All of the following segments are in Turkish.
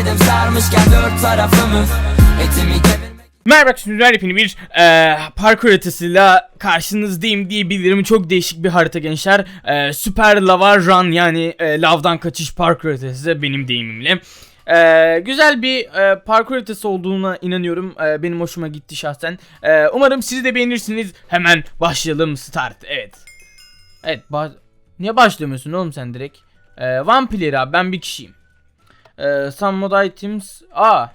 saydım sarmışken dört tarafımı Etimi Merhaba arkadaşlar hepiniz bir eee parkur haritasıyla karşınızdayım diyebilirim. Çok değişik bir harita gençler. Eee Süper Lava Run yani eee, lavdan kaçış parkur haritası benim deyimimle. Eee, güzel bir eee, parkur haritası olduğuna inanıyorum. Eee, benim hoşuma gitti şahsen. Eee, umarım siz de beğenirsiniz. Hemen başlayalım start. Evet. Evet. Ba- Niye başlamıyorsun oğlum sen direkt? Eee one player abi ben bir kişiyim. Eee some mod items. Aa.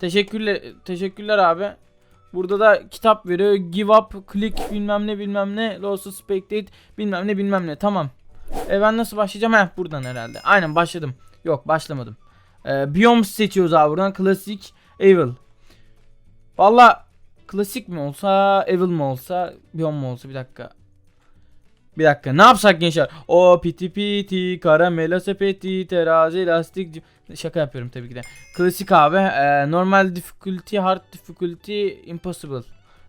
Teşekkürler teşekkürler abi. Burada da kitap veriyor. Give up, click bilmem ne bilmem ne. Lost spectate bilmem ne bilmem ne. Tamam. E ben nasıl başlayacağım? Heh buradan herhalde. Aynen başladım. Yok başlamadım. E, Biome seçiyoruz abi buradan. Klasik, Evil. Valla klasik mi olsa, Evil mi olsa, Biome mu olsa bir dakika. Bir dakika ne yapsak gençler? O piti piti, karamela sepeti, terazi, lastik. Şaka yapıyorum tabii ki de. Klasik abi. Ee, normal difficulty, hard difficulty, impossible.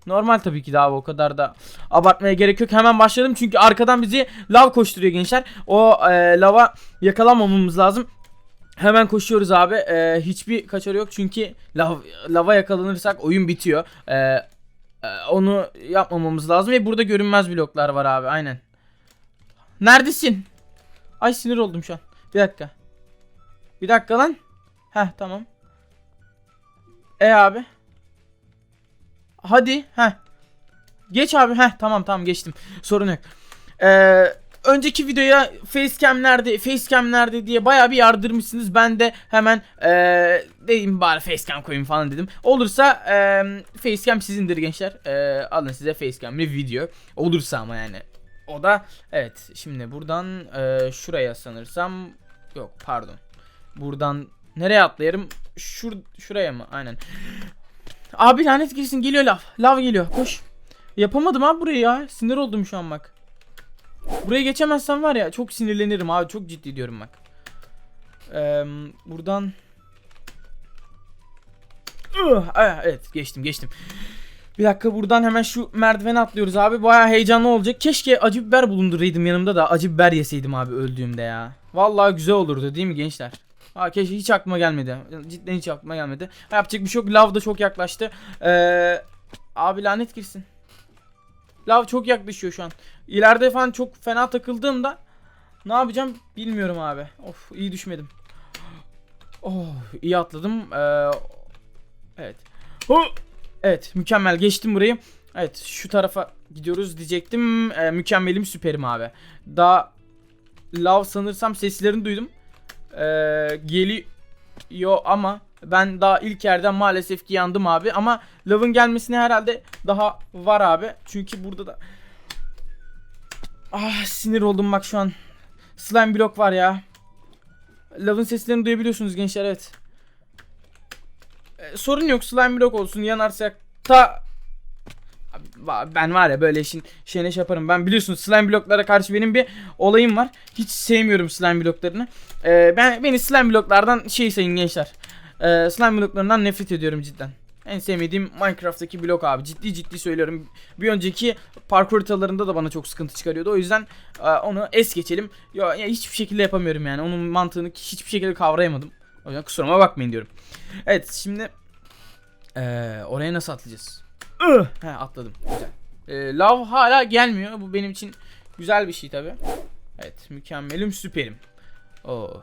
Normal tabii ki de abi o kadar da abartmaya gerek yok. Hemen başlayalım çünkü arkadan bizi lav koşturuyor gençler. O e, lava yakalamamamız lazım. Hemen koşuyoruz abi. Ee, hiçbir kaçarı yok çünkü lav, lava yakalanırsak oyun bitiyor. Ee, e, onu yapmamamız lazım ve burada görünmez bloklar var abi aynen. Neredesin? Ay sinir oldum şu an. Bir dakika. Bir dakika lan. Heh tamam. E abi. Hadi. Heh. Geç abi. Heh tamam tamam geçtim. Sorun yok. Ee, önceki videoya facecam nerede facecam nerede diye baya bir yardırmışsınız. Ben de hemen ee, dedim bari facecam koyayım falan dedim. Olursa ee, facecam sizindir gençler. Ee, alın size facecam bir video. Olursa ama yani. O da evet şimdi buradan ee, şuraya sanırsam yok pardon. Buradan nereye atlayarım? Şur şuraya mı? Aynen. Abi lanet girsin geliyor lav. Lav geliyor. Koş. Yapamadım abi burayı ya. Sinir oldum şu an bak. Buraya geçemezsem var ya çok sinirlenirim abi. Çok ciddi diyorum bak. Ee, buradan ah, Evet geçtim geçtim. Bir dakika buradan hemen şu merdivene atlıyoruz abi. Baya heyecanlı olacak. Keşke acı biber bulunduraydım yanımda da acı biber yeseydim abi öldüğümde ya. Vallahi güzel olurdu değil mi gençler? Ha keşke hiç aklıma gelmedi. Cidden hiç aklıma gelmedi. Ha, yapacak bir şey yok. Lav da çok yaklaştı. Ee, abi lanet girsin. Lav çok yaklaşıyor şu an. İleride falan çok fena takıldığımda ne yapacağım bilmiyorum abi. Of iyi düşmedim. Oh iyi atladım. Ee, evet. Oh. Evet mükemmel geçtim burayı. Evet şu tarafa gidiyoruz diyecektim. Ee, mükemmelim süperim abi. Daha lav sanırsam seslerini duydum. Ee, geliyor ama ben daha ilk yerden maalesef ki yandım abi. Ama lavın gelmesine herhalde daha var abi. Çünkü burada da Ah sinir oldum bak şu an. Slime blok var ya. Lavın seslerini duyabiliyorsunuz gençler evet. Ee, sorun yok slime blok olsun yanarsak ta ben var ya böyle işin şeyine şey yaparım. Ben biliyorsunuz slime bloklara karşı benim bir olayım var. Hiç sevmiyorum slime bloklarını. Ee, ben beni slime bloklardan şey sayın gençler. Ee, slime bloklarından nefret ediyorum cidden. En sevmediğim Minecraft'taki blok abi. Ciddi ciddi söylüyorum. Bir önceki parkur haritalarında da bana çok sıkıntı çıkarıyordu. O yüzden e, onu es geçelim. Ya, ya hiçbir şekilde yapamıyorum yani. Onun mantığını hiçbir şekilde kavrayamadım. O yüzden kusuruma bakmayın diyorum. Evet şimdi ee, oraya nasıl atlayacağız? He atladım. Güzel. Ee, lav hala gelmiyor. Bu benim için güzel bir şey tabi. Evet mükemmelim süperim. Oo.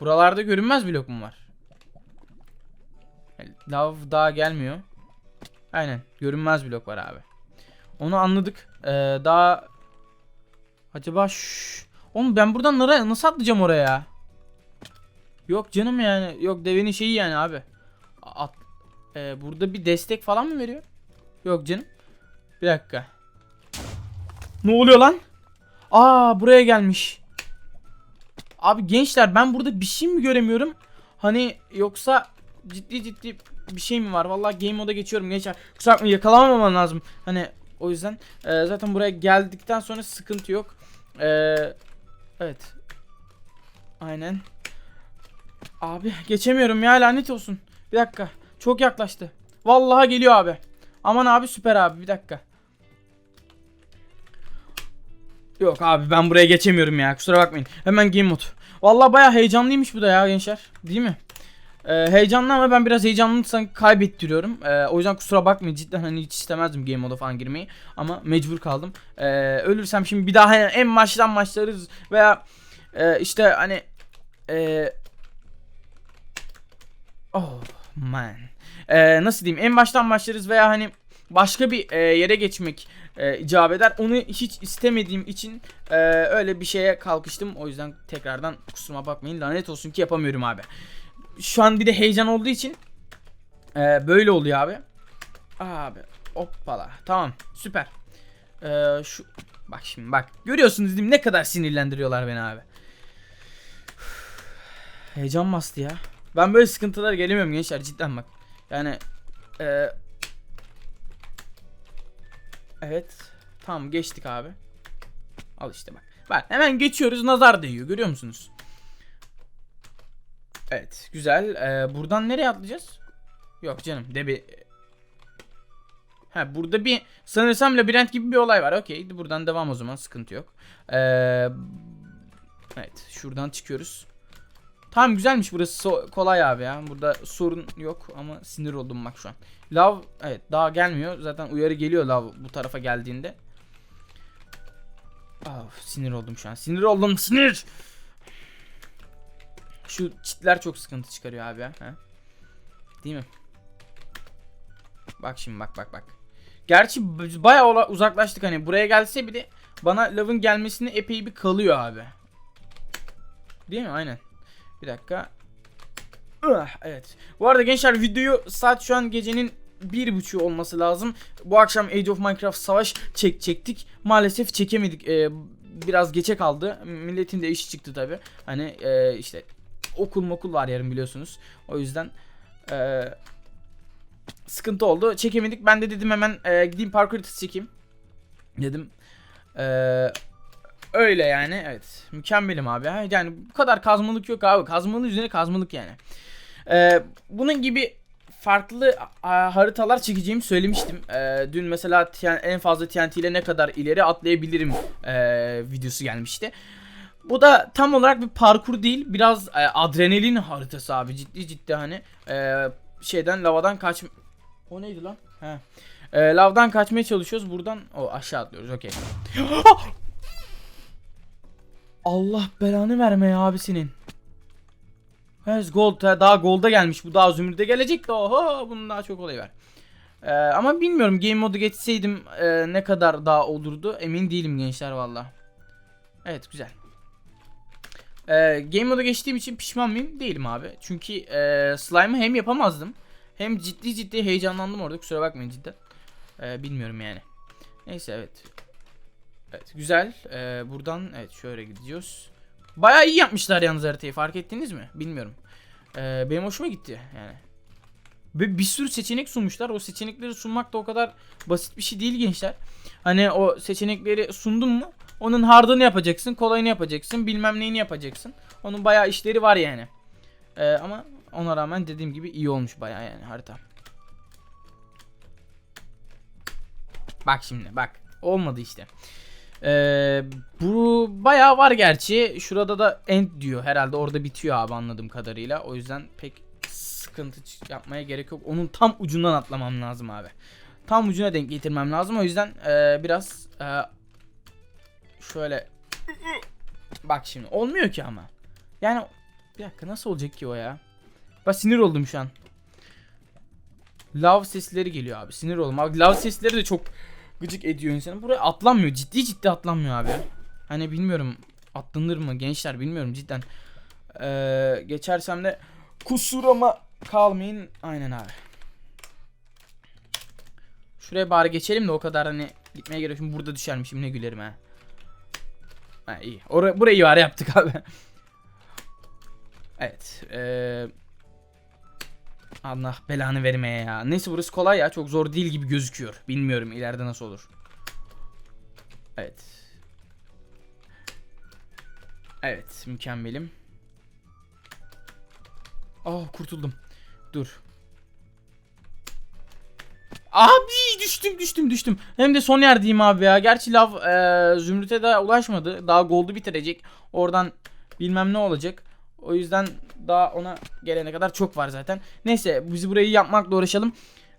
Buralarda görünmez blok mu var? Lav daha gelmiyor. Aynen görünmez blok var abi. Onu anladık. Ee, daha acaba şş... Oğlum ben buradan nereye nasıl atlayacağım oraya? Yok canım yani. Yok devenin şeyi yani abi. At, ee, burada bir destek falan mı veriyor? Yok canım. Bir dakika. Ne oluyor lan? Aa buraya gelmiş. Abi gençler ben burada bir şey mi göremiyorum? Hani yoksa ciddi ciddi bir şey mi var? Vallahi game moda geçiyorum gençler. Kusura bakmayın yakalamamam lazım. Hani o yüzden e, zaten buraya geldikten sonra sıkıntı yok. E, evet. Aynen. Abi geçemiyorum ya lanet olsun. Bir dakika. Çok yaklaştı. Vallahi geliyor abi. Aman abi süper abi bir dakika. Yok abi ben buraya geçemiyorum ya kusura bakmayın. Hemen game mode. Vallahi baya heyecanlıymış bu da ya gençler. Değil mi? Ee, heyecanlı ama ben biraz heyecanlıyım sanki kaybettiriyorum. Ee, o yüzden kusura bakmayın cidden hani hiç istemezdim game moda falan girmeyi. Ama mecbur kaldım. Ee, ölürsem şimdi bir daha en baştan başlarız veya e, işte hani e, Oh man. Ee, nasıl diyeyim en baştan başlarız veya hani başka bir e, yere geçmek e, icap eder. Onu hiç istemediğim için e, öyle bir şeye kalkıştım. O yüzden tekrardan kusuruma bakmayın. Lanet olsun ki yapamıyorum abi. Şu an bir de heyecan olduğu için e, böyle oluyor abi. Abi hoppala. Tamam süper. E, şu bak şimdi bak. Görüyorsunuz değil mi ne kadar sinirlendiriyorlar beni abi. Heyecan bastı ya. Ben böyle sıkıntılara gelemiyorum gençler cidden bak. Yani e, Evet. Tamam geçtik abi. Al işte bak. Bak hemen geçiyoruz nazar değiyor görüyor musunuz? Evet güzel. Ee, buradan nereye atlayacağız? Yok canım debi. Ha burada bir sanırsam labirent gibi bir olay var. Okey buradan devam o zaman sıkıntı yok. Ee, evet şuradan çıkıyoruz. Tamam güzelmiş burası so- kolay abi ya. Burada sorun yok ama sinir oldum bak şu an. Lav evet daha gelmiyor. Zaten uyarı geliyor lav bu tarafa geldiğinde. Of, sinir oldum şu an. Sinir oldum sinir. Şu çitler çok sıkıntı çıkarıyor abi ya. He? Değil mi? Bak şimdi bak bak bak. Gerçi bayağı uzaklaştık hani buraya gelse bile bana lavın gelmesine epey bir kalıyor abi. Değil mi? Aynen. Bir dakika. Ah, Evet. Bu arada gençler videoyu saat şu an gecenin bir buçuğu olması lazım. Bu akşam Age of Minecraft savaş çek çektik. Maalesef çekemedik. Ee, biraz geçe kaldı. Milletin de işi çıktı tabi. Hani e, işte okul mokul var yarın biliyorsunuz. O yüzden e, sıkıntı oldu. Çekemedik. Ben de dedim hemen e, gideyim parkur haritası çekeyim. Dedim. Eee Öyle yani evet mükemmelim abi ya. yani bu kadar kazmalık yok abi kazmalı üzerine kazmalık yani. Ee, bunun gibi farklı haritalar çekeceğimi söylemiştim. Ee, dün mesela en fazla TNT ile ne kadar ileri atlayabilirim e, videosu gelmişti. Bu da tam olarak bir parkur değil biraz e, adrenalin haritası abi ciddi ciddi hani e, şeyden lavadan kaç... O neydi lan? He. E, lavdan kaçmaya çalışıyoruz buradan o aşağı atlıyoruz okey. Allah belanı verme ya abi senin. Evet gold ha, daha golda gelmiş bu daha zümrüde gelecek de oho bunun daha çok olayı var. Ee, ama bilmiyorum game modu geçseydim e, ne kadar daha olurdu emin değilim gençler valla. Evet güzel. Ee, game modu geçtiğim için pişman mıyım? Değilim abi. Çünkü e, slime'ı hem yapamazdım hem ciddi ciddi heyecanlandım orada kusura bakmayın cidden. Ee, bilmiyorum yani. Neyse evet. Evet güzel. Ee, buradan evet şöyle gidiyoruz. Bayağı iyi yapmışlar yalnız haritayı fark ettiniz mi? Bilmiyorum. Ee, benim hoşuma gitti yani. Ve bir sürü seçenek sunmuşlar. O seçenekleri sunmak da o kadar basit bir şey değil gençler. Hani o seçenekleri sundun mu onun hardını yapacaksın, kolayını yapacaksın, bilmem neyini yapacaksın. Onun bayağı işleri var yani. Ee, ama ona rağmen dediğim gibi iyi olmuş bayağı yani harita. Bak şimdi bak. Olmadı işte. Ee, bu bayağı var gerçi. Şurada da end diyor. Herhalde orada bitiyor abi anladığım kadarıyla. O yüzden pek sıkıntı yapmaya gerek yok. Onun tam ucundan atlamam lazım abi. Tam ucuna denk getirmem lazım. O yüzden ee, biraz ee, şöyle bak şimdi olmuyor ki ama. Yani bir dakika nasıl olacak ki o ya? Bak sinir oldum şu an. Lav sesleri geliyor abi. Sinir oldum. Abi lav sesleri de çok gıcık ediyor insanı. Buraya atlanmıyor. Ciddi ciddi atlanmıyor abi. Hani bilmiyorum atlanır mı gençler bilmiyorum cidden. Ee, geçersem de kusuruma kalmayın. Aynen abi. Şuraya bari geçelim de o kadar hani gitmeye gerek. Şimdi burada düşermişim ne gülerim ha. Ha iyi. Ora burayı var yaptık abi. evet. Eee Allah belanı vermeye ya. Neyse burası kolay ya. Çok zor değil gibi gözüküyor. Bilmiyorum ileride nasıl olur. Evet. Evet mükemmelim. Oh kurtuldum. Dur. Abi düş düştüm düştüm düştüm. Hem de son yerdeyim abi ya. Gerçi lav e, zümrüte de ulaşmadı. Daha gold'u bitirecek. Oradan bilmem ne olacak. O yüzden daha ona gelene kadar çok var zaten. Neyse biz burayı yapmakla uğraşalım.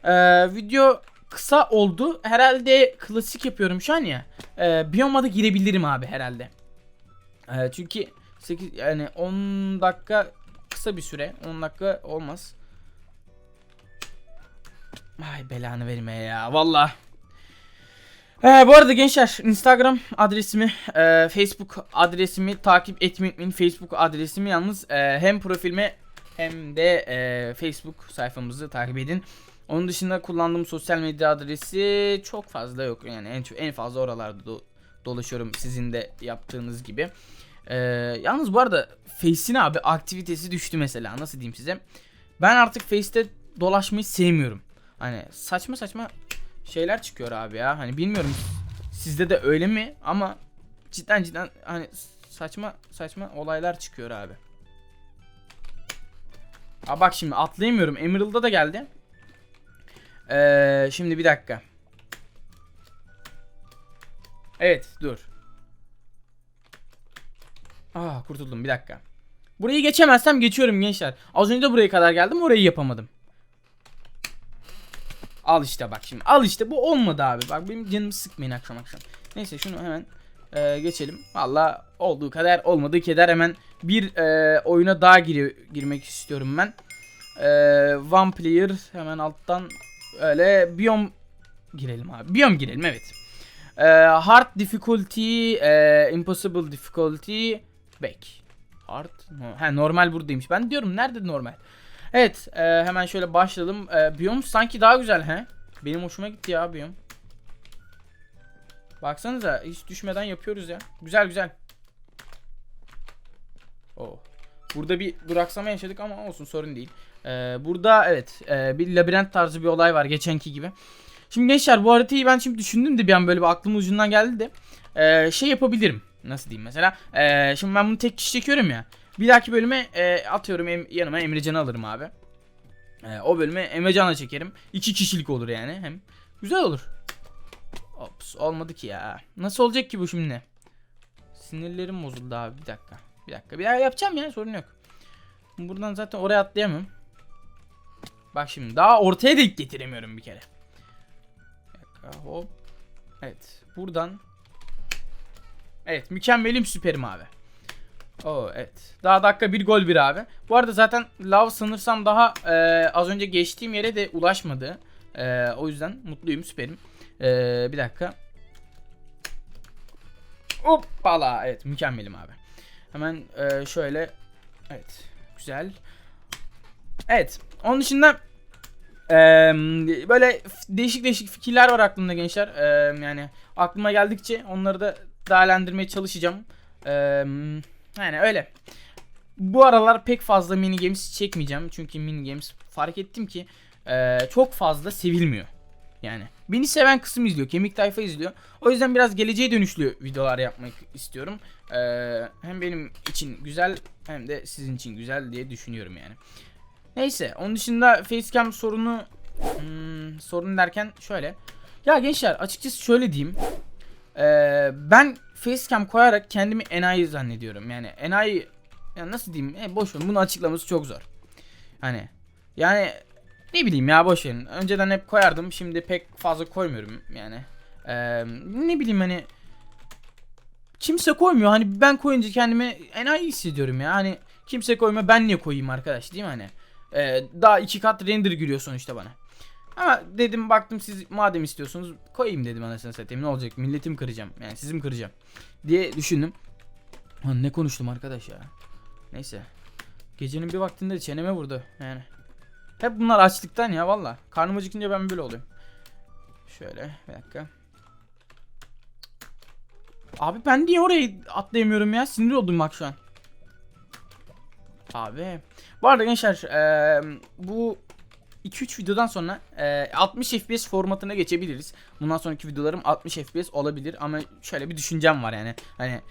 E, video kısa oldu. Herhalde klasik yapıyorum şu an ya. E, biyoma da girebilirim abi herhalde. E, çünkü 8 yani 10 dakika kısa bir süre. 10 dakika olmaz. Ay belanı verme ya valla. Ee, bu arada gençler Instagram adresimi, e, Facebook adresimi takip etmeyi unutmayın. Facebook adresimi yalnız e, hem profilime hem de e, Facebook sayfamızı takip edin. Onun dışında kullandığım sosyal medya adresi çok fazla yok. Yani en, en fazla oralarda do- dolaşıyorum sizin de yaptığınız gibi. Ee, yalnız bu arada Face'in abi aktivitesi düştü mesela. Nasıl diyeyim size? Ben artık Face'te dolaşmayı sevmiyorum. Hani saçma saçma şeyler çıkıyor abi ya. Hani bilmiyorum sizde de öyle mi ama cidden cidden hani saçma saçma olaylar çıkıyor abi. Aa bak şimdi atlayamıyorum. Emerald'da da geldi. Ee, şimdi bir dakika. Evet dur. Aa kurtuldum bir dakika. Burayı geçemezsem geçiyorum gençler. Az önce buraya kadar geldim orayı yapamadım. Al işte bak şimdi. Al işte bu olmadı abi. Bak benim canımı sıkmayın akşam akşam. Neyse şunu hemen e, geçelim. Valla olduğu kadar olmadığı kadar hemen bir e, oyuna daha gir girmek istiyorum ben. E, one player hemen alttan öyle biyom girelim abi. Biyom girelim evet. E, hard difficulty, e, impossible difficulty, back. Hard, ha, normal buradaymış. Ben diyorum nerede normal? Evet e, hemen şöyle başlayalım. E, biyom sanki daha güzel he. Benim hoşuma gitti ya biyom. Baksanıza hiç düşmeden yapıyoruz ya. Güzel güzel. Oh. Burada bir duraksama yaşadık ama olsun sorun değil. E, burada evet e, bir labirent tarzı bir olay var geçenki gibi. Şimdi gençler bu haritayı ben şimdi düşündüm de bir an böyle bir aklımın ucundan geldi de. E, şey yapabilirim. Nasıl diyeyim mesela. E, şimdi ben bunu tek kişi çekiyorum ya. Bir dahaki bölüme e, atıyorum em, yanıma Emrecan'ı alırım abi. E, o bölüme Emrecan'la çekerim. İki kişilik olur yani hem. Güzel olur. Ops olmadı ki ya. Nasıl olacak ki bu şimdi? Sinirlerim bozuldu abi bir dakika. Bir dakika bir daha yapacağım ya sorun yok. Buradan zaten oraya atlayamam. Bak şimdi daha ortaya denk getiremiyorum bir kere. Bir dakika hop. Evet buradan. Evet mükemmelim süperim abi. Oo evet. Daha dakika bir gol bir abi. Bu arada zaten Lav sanırsam daha e, az önce geçtiğim yere de ulaşmadı. E, o yüzden mutluyum süperim. E, bir dakika. Hoppala. Evet mükemmelim abi. Hemen e, şöyle. Evet. Güzel. Evet. Onun dışında e, böyle değişik değişik fikirler var aklımda gençler. E, yani aklıma geldikçe onları da değerlendirmeye çalışacağım. Eee yani öyle. Bu aralar pek fazla mini games çekmeyeceğim. Çünkü mini games fark ettim ki e, çok fazla sevilmiyor. Yani beni seven kısım izliyor. Kemik tayfa izliyor. O yüzden biraz geleceğe dönüşlü videolar yapmak istiyorum. E, hem benim için güzel hem de sizin için güzel diye düşünüyorum yani. Neyse onun dışında facecam sorunu hmm, sorun derken şöyle. Ya gençler açıkçası şöyle diyeyim. Ee, ben facecam koyarak kendimi enayi zannediyorum. Yani enayi ya nasıl diyeyim? E, boş verin. Bunu açıklaması çok zor. Hani yani ne bileyim ya boş verin. Önceden hep koyardım. Şimdi pek fazla koymuyorum yani. Ee, ne bileyim hani kimse koymuyor. Hani ben koyunca kendimi enayi hissediyorum ya. Hani kimse koyma ben niye koyayım arkadaş değil mi hani? Ee, daha iki kat render giriyor sonuçta bana. Ama dedim baktım siz madem istiyorsunuz koyayım dedim anasını satayım ne olacak milletim kıracağım yani sizim kıracağım diye düşündüm. Lan ne konuştum arkadaş ya. Neyse. Gecenin bir vaktinde çeneme vurdu yani. Hep bunlar açlıktan ya valla. Karnım acıkınca ben böyle oluyorum. Şöyle bir dakika. Abi ben niye oraya atlayamıyorum ya? Sinir oldum bak şu an. Abi. Bu arada gençler eee, bu 2-3 videodan sonra e, 60 FPS formatına geçebiliriz. Bundan sonraki videolarım 60 FPS olabilir ama şöyle bir düşüncem var yani. Hani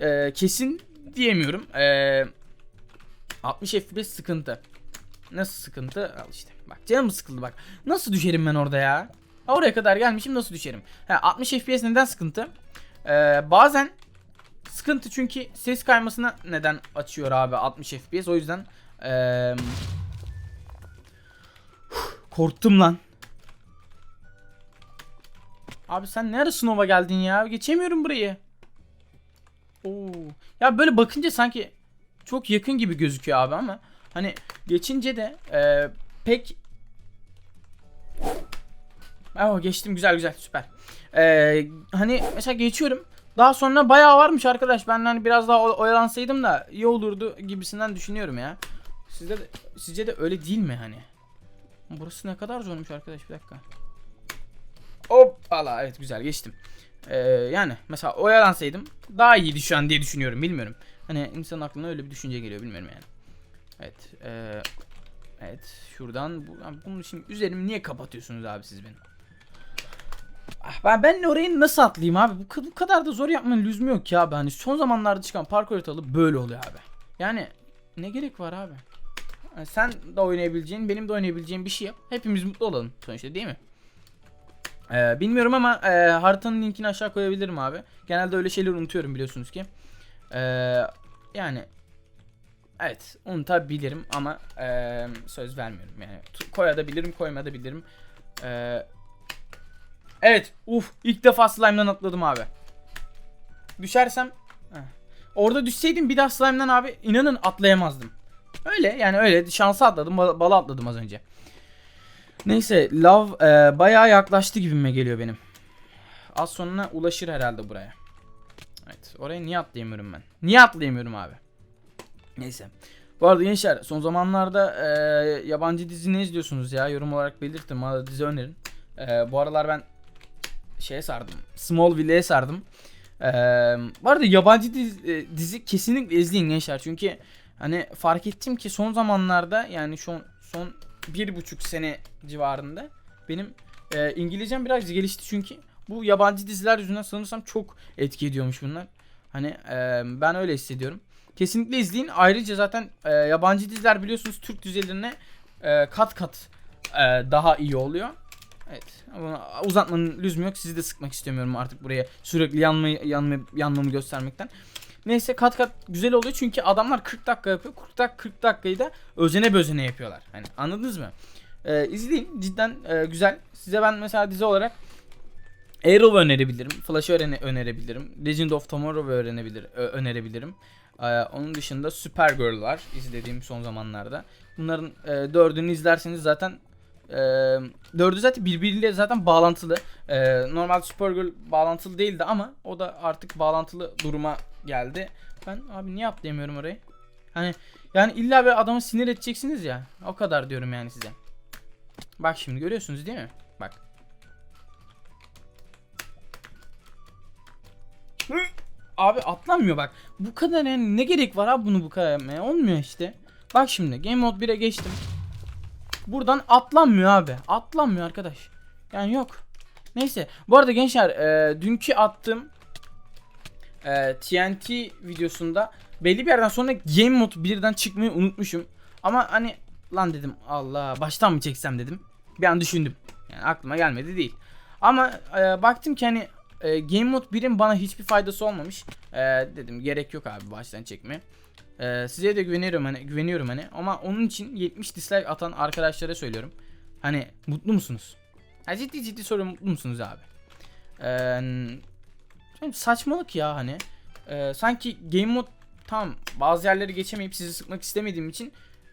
e, kesin diyemiyorum. E, 60 FPS sıkıntı. Nasıl sıkıntı? Al işte. Bak canım sıkıldı bak. Nasıl düşerim ben orada ya? Oraya kadar gelmişim nasıl düşerim? Ha, 60 FPS neden sıkıntı? Ee, bazen sıkıntı çünkü ses kaymasına neden açıyor abi 60 FPS. O yüzden ee, korktum lan. Abi sen nerede sınava geldin ya? Geçemiyorum burayı. Oo. Ya böyle bakınca sanki çok yakın gibi gözüküyor abi ama hani geçince de e, pek Oh, geçtim güzel güzel süper. E, hani mesela geçiyorum. Daha sonra bayağı varmış arkadaş. Ben hani biraz daha oyalansaydım da iyi olurdu gibisinden düşünüyorum ya. Sizde de, sizce de öyle değil mi hani? Burası ne kadar zormuş arkadaş bir dakika. Hoppala evet güzel geçtim. Ee, yani mesela oyalansaydım daha iyiydi şu an diye düşünüyorum bilmiyorum. Hani insanın aklına öyle bir düşünce geliyor bilmiyorum yani. Evet. ee, evet şuradan bu, bunun şimdi üzerimi niye kapatıyorsunuz abi siz benim? Ah, ben ben orayı nasıl atlayayım abi? Bu, bu kadar da zor yapmanın lüzumu yok ki abi. Hani son zamanlarda çıkan parkur haritaları böyle oluyor abi. Yani ne gerek var abi? Yani sen de oynayabileceğin, benim de oynayabileceğim bir şey yap. Hepimiz mutlu olalım sonuçta değil mi? Ee, bilmiyorum ama e, haritanın linkini aşağı koyabilirim abi. Genelde öyle şeyler unutuyorum biliyorsunuz ki. Ee, yani evet unutabilirim ama e, söz vermiyorum. Yani koyabilirim, koymayabilirim. Ee, evet, uf ilk defa slime'dan atladım abi. Düşersem Heh. Orada düşseydim bir daha slime'dan abi inanın atlayamazdım. Öyle yani öyle şansa atladım, bal- bala atladım az önce. Neyse Love e, bayağı yaklaştı gibime geliyor benim. Az sonra ulaşır herhalde buraya. Evet oraya niye atlayamıyorum ben? Niye atlayamıyorum abi? Neyse. Bu arada gençler son zamanlarda e, yabancı dizi ne izliyorsunuz ya? Yorum olarak belirtin bana dizi önerin. E, bu aralar ben şeye sardım. Smallville'e sardım. E, bu arada yabancı dizi, e, dizi kesinlikle izleyin gençler. Çünkü hani fark ettim ki son zamanlarda yani son son bir buçuk sene civarında benim e, İngilizcem biraz gelişti çünkü bu yabancı diziler yüzünden sanırsam çok etki ediyormuş bunlar. Hani e, ben öyle hissediyorum. Kesinlikle izleyin. Ayrıca zaten e, yabancı diziler biliyorsunuz Türk dizilerine e, kat kat e, daha iyi oluyor. Evet. Ama uzatmanın lüzumu yok. Sizi de sıkmak istemiyorum artık buraya sürekli yanma, yanma, yanmamı göstermekten. Neyse kat kat güzel oluyor çünkü adamlar 40 dakika yapıyor. 40 dakika 40 dakikayı da özene bözene yapıyorlar. Hani anladınız mı? Ee, izleyin cidden e, güzel. Size ben mesela dizi olarak Arrow önerebilirim. Flash'ı öğrene önerebilirim. Legend of Tomorrow öğrenebilir önerebilirim. Ee, onun dışında Supergirl var izlediğim son zamanlarda. Bunların e, dördünü izlerseniz zaten e, dördü zaten birbiriyle zaten bağlantılı. E, normal Supergirl bağlantılı değildi ama o da artık bağlantılı duruma geldi. Ben abi niye atlayamıyorum orayı? Hani yani illa bir adamı sinir edeceksiniz ya. O kadar diyorum yani size. Bak şimdi görüyorsunuz değil mi? Bak. Abi atlanmıyor bak. Bu kadar yani ne gerek var abi bunu bu kadar yapmaya? Olmuyor işte. Bak şimdi Game Mode 1'e geçtim. Buradan atlanmıyor abi. Atlanmıyor arkadaş. Yani yok. Neyse. Bu arada gençler e, dünkü attığım e, TNT videosunda belli bir yerden sonra Game Mode 1'den çıkmayı unutmuşum. Ama hani lan dedim Allah baştan mı çeksem dedim. Bir an düşündüm. Yani aklıma gelmedi değil. Ama e, baktım ki hani e, Game Mode 1'in bana hiçbir faydası olmamış. E, dedim gerek yok abi baştan çekmeye. E, size de güveniyorum hani güveniyorum hani ama onun için 70 dislike atan arkadaşlara söylüyorum. Hani mutlu musunuz? Ha, ciddi ciddi soruyorum mutlu musunuz abi? Eee yani saçmalık ya hani. Ee, sanki game mod tam bazı yerleri geçemeyip sizi sıkmak istemediğim için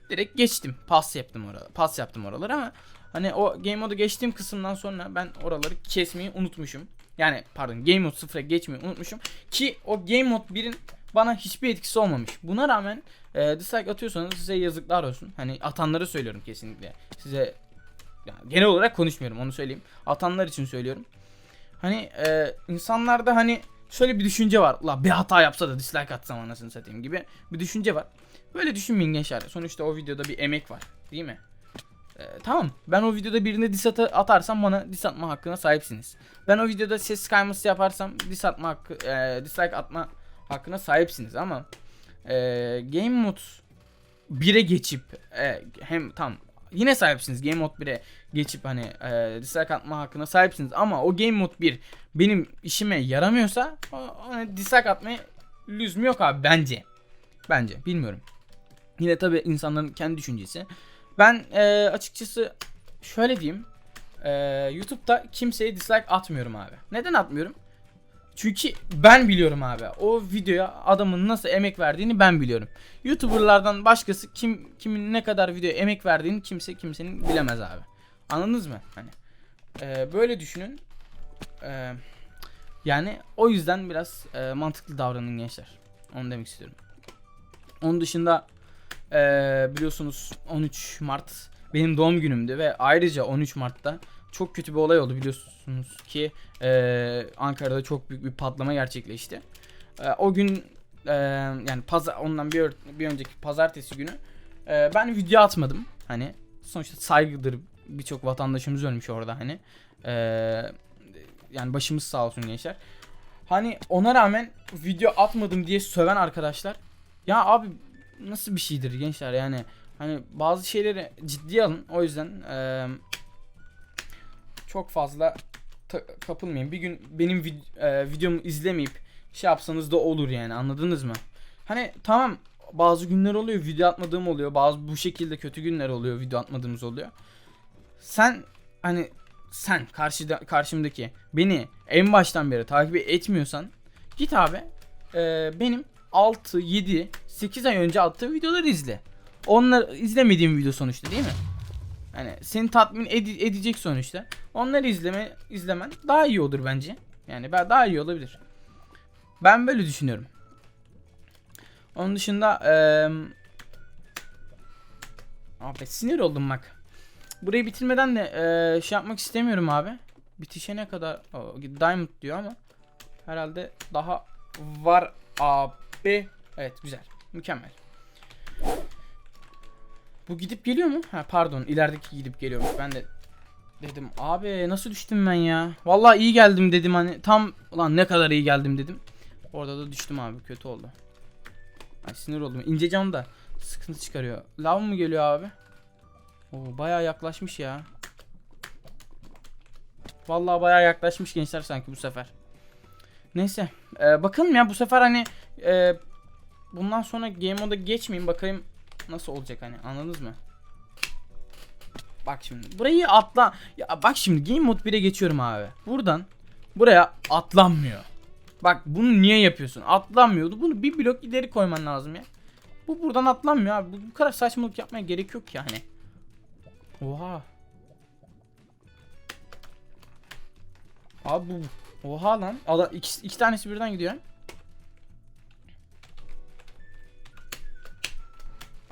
direkt geçtim. Pas yaptım oraları. Pas yaptım oraları ama hani o game modu geçtiğim kısımdan sonra ben oraları kesmeyi unutmuşum. Yani pardon game mod 0'a geçmeyi unutmuşum ki o game mod 1'in bana hiçbir etkisi olmamış. Buna rağmen e, dislike atıyorsanız size yazıklar olsun. Hani atanları söylüyorum kesinlikle. Size yani genel olarak konuşmuyorum onu söyleyeyim. Atanlar için söylüyorum. Hani e, insanlarda hani şöyle bir düşünce var. La bir hata yapsa da dislike atsam anasını satayım gibi bir düşünce var. Böyle düşünmeyin gençler. Sonuçta o videoda bir emek var. Değil mi? E, tamam. Ben o videoda birine atı- atarsam bana diss atma hakkına sahipsiniz. Ben o videoda ses kayması yaparsam diss atma hakkı, e, dislike atma hakkına sahipsiniz ama e, game mode 1'e geçip e, hem tam yine sahipsiniz. Game Mode 1'e geçip hani e, dislike atma hakkına sahipsiniz. Ama o Game Mode 1 benim işime yaramıyorsa hani dislike atmaya lüzum yok abi bence. Bence bilmiyorum. Yine tabi insanların kendi düşüncesi. Ben e, açıkçası şöyle diyeyim. E, YouTube'da kimseye dislike atmıyorum abi. Neden atmıyorum? Çünkü ben biliyorum abi. O videoya adamın nasıl emek verdiğini ben biliyorum. YouTuber'lardan başkası kim kimin ne kadar videoya emek verdiğini kimse kimsenin bilemez abi. Anladınız mı? Hani e, böyle düşünün. E, yani o yüzden biraz e, mantıklı davranın gençler. Onu demek istiyorum. Onun dışında e, biliyorsunuz 13 Mart benim doğum günümdü ve ayrıca 13 Mart'ta çok kötü bir olay oldu biliyorsunuz ki e, Ankara'da çok büyük bir patlama gerçekleşti. E, o gün e, yani pazar ondan bir, bir önceki pazartesi günü e, ben video atmadım. Hani sonuçta saygıdır birçok vatandaşımız ölmüş orada hani. E, yani başımız sağ olsun gençler. Hani ona rağmen video atmadım diye söven arkadaşlar. Ya abi nasıl bir şeydir gençler yani. Hani bazı şeyleri ciddiye alın. O yüzden e, çok fazla kapılmayın. Bir gün benim vid- e, videomu izlemeyip şey yapsanız da olur yani anladınız mı? Hani tamam bazı günler oluyor video atmadığım oluyor. Bazı bu şekilde kötü günler oluyor video atmadığımız oluyor. Sen hani sen karşıda karşımdaki beni en baştan beri takip etmiyorsan git abi e, benim 6 7 8 ay önce attığım videoları izle. Onlar izlemediğim video sonuçta değil mi? Hani seni tatmin ede- edecek sonuçta. Onları izleme izlemen daha iyi olur bence. Yani daha iyi olabilir. Ben böyle düşünüyorum. Onun dışında eee Abi sinir oldum bak. Burayı bitirmeden de eee, şey yapmak istemiyorum abi. Bitişene kadar o, Diamond diyor ama herhalde daha var abi. Evet güzel. Mükemmel. Bu gidip geliyor mu? Ha pardon ilerideki gidip geliyormuş. Ben de dedim abi nasıl düştüm ben ya? Vallahi iyi geldim dedim hani tam ulan ne kadar iyi geldim dedim. Orada da düştüm abi kötü oldu. Ay sinir oldum. İnce cam da sıkıntı çıkarıyor. Lav mı geliyor abi? Oo bayağı yaklaşmış ya. Vallahi bayağı yaklaşmış gençler sanki bu sefer. Neyse. Ee, bakalım ya bu sefer hani e, bundan sonra game moda geçmeyeyim bakayım nasıl olacak hani anladınız mı? Bak şimdi burayı atla ya bak şimdi game mode 1'e geçiyorum abi. Buradan buraya atlanmıyor. Bak bunu niye yapıyorsun? Atlanmıyordu. Bunu bir blok ileri koyman lazım ya. Bu buradan atlanmıyor abi. Bu, bu kadar saçmalık yapmaya gerek yok ki hani. Oha. Abi bu oha lan. Ada, iki, iki tanesi birden gidiyor.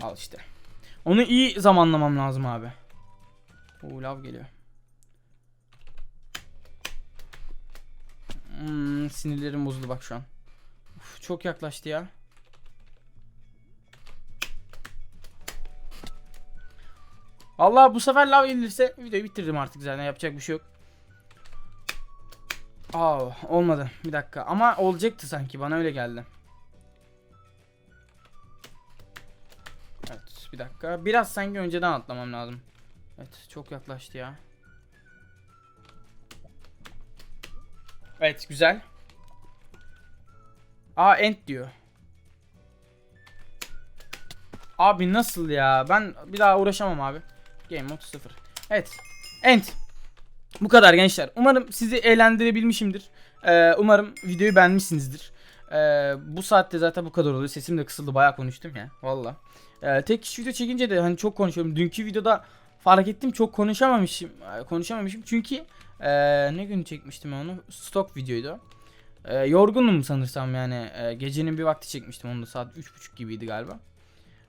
Al işte. Onu iyi zamanlamam lazım abi. Oo lav geliyor. Hmm, sinirlerim bozuldu bak şu an. Uf, çok yaklaştı ya. Allah bu sefer lav yenilirse videoyu bitirdim artık zaten yapacak bir şey yok. Aa olmadı. Bir dakika ama olacaktı sanki bana öyle geldi. Bir dakika. Biraz sanki önceden atlamam lazım. Evet çok yaklaştı ya. Evet güzel. Aa end diyor. Abi nasıl ya? Ben bir daha uğraşamam abi. Game mode 0. Evet. End. Bu kadar gençler. Umarım sizi eğlendirebilmişimdir. Ee, umarım videoyu beğenmişsinizdir. Ee, bu saatte zaten bu kadar oluyor. Sesim de kısıldı. Bayağı konuştum ya. Valla. Ee, tek kişi video çekince de hani çok konuşuyorum. Dünkü videoda fark ettim çok konuşamamışım. Konuşamamışım çünkü ee, ne gün çekmiştim onu? Stok videoydu. Ee, yorgunum sanırsam yani. Ee, gecenin bir vakti çekmiştim onu da saat 3.30 gibiydi galiba.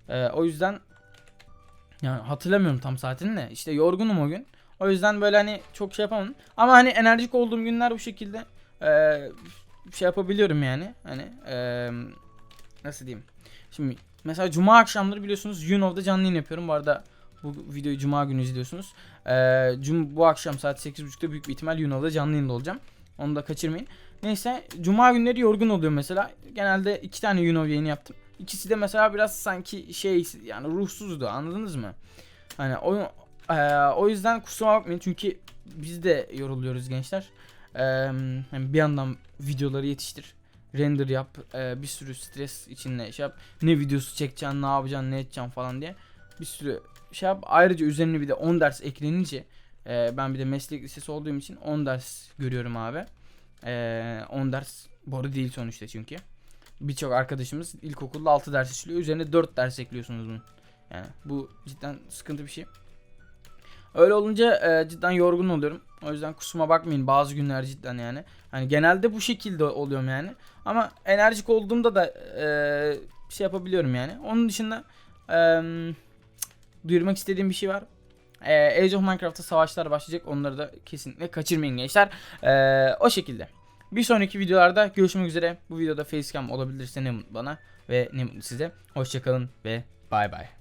Ee, o yüzden yani hatırlamıyorum tam saatini de. İşte yorgunum o gün. O yüzden böyle hani çok şey yapamam. Ama hani enerjik olduğum günler bu şekilde ee, şey yapabiliyorum yani. Hani ee, nasıl diyeyim? Şimdi mesela cuma akşamları biliyorsunuz Yunov'da canlı yayın yapıyorum. Bu arada bu videoyu cuma günü izliyorsunuz. Ee, cum bu akşam saat 8.30'da büyük bir ihtimal Yunov'da canlı yayında olacağım. Onu da kaçırmayın. Neyse cuma günleri yorgun oluyor mesela. Genelde iki tane Yunov yayını yaptım. İkisi de mesela biraz sanki şey yani ruhsuzdu anladınız mı? Hani o eee, o yüzden kusura bakmayın çünkü biz de yoruluyoruz gençler. Hani bir yandan videoları yetiştir, render yap, eee, bir sürü stres içinde şey yap. Ne videosu çekeceksin, ne yapacaksın, ne edeceksin falan diye bir sürü şey yap. Ayrıca üzerine bir de 10 ders eklenince eee, ben bir de meslek lisesi olduğum için 10 ders görüyorum abi. Eee 10 ders boru değil sonuçta çünkü. Birçok arkadaşımız ilkokulda 6 ders işliyor. Üzerine 4 ders ekliyorsunuz bunun. Yani bu cidden sıkıntı bir şey. Öyle olunca e, cidden yorgun oluyorum. O yüzden kusuma bakmayın bazı günler cidden yani. Hani genelde bu şekilde oluyorum yani. Ama enerjik olduğumda da e, şey yapabiliyorum yani. Onun dışında e, duyurmak istediğim bir şey var. E, Age of Minecraft'ta savaşlar başlayacak. Onları da kesinlikle kaçırmayın gençler. E, o şekilde. Bir sonraki videolarda görüşmek üzere. Bu videoda facecam olabilirse ne mutlu bana ve ne mutlu size. Hoşçakalın ve bay bay.